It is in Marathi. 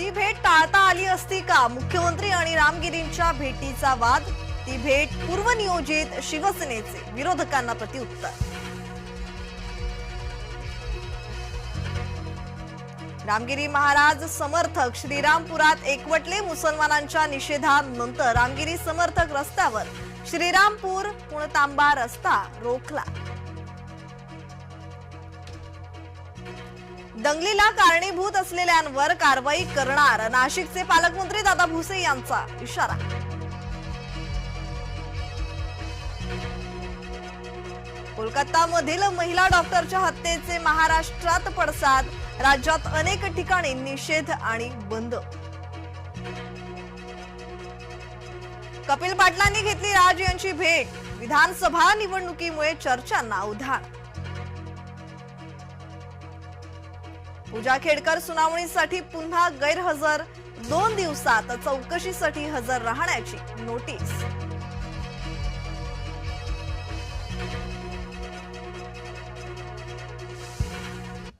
ती भेट टाळता आली असती का? मुख्यमंत्री आणि रामगिरींच्या भेटीचा वाद? ती भेट पूर्वनियोजित शिवसेनेचे विरोधकांना प्रतिउत्तर रामगिरी महाराज समर्थक श्रीरामपुरात एकवटले मुसलमानांच्या निषेधानंतर रामगिरी समर्थक रस्त्यावर. श्रीरामपूर पुणतांबा रस्ता रोखला. दंगलीला कारणीभूत असलेल्यांवर कारवाई करणार. नाशिकचे पालकमंत्री दादा भुसे यांचा इशारा. कोलकातामधील महिला डॉक्टरच्या हत्येचे महाराष्ट्रात पडसाद. राज्यात अनेक ठिकाणी निषेध आणि बंद. कपिल पाटलांनी घेतली राज यांची भेट. विधानसभा निवडणुकीमुळे चर्चांना उधाण. पूजा खेडकर सुनावणीसाठी पुन्हा गैरहजर दोन दिवसात चौकशीसाठी हजर राहण्याची नोटीस.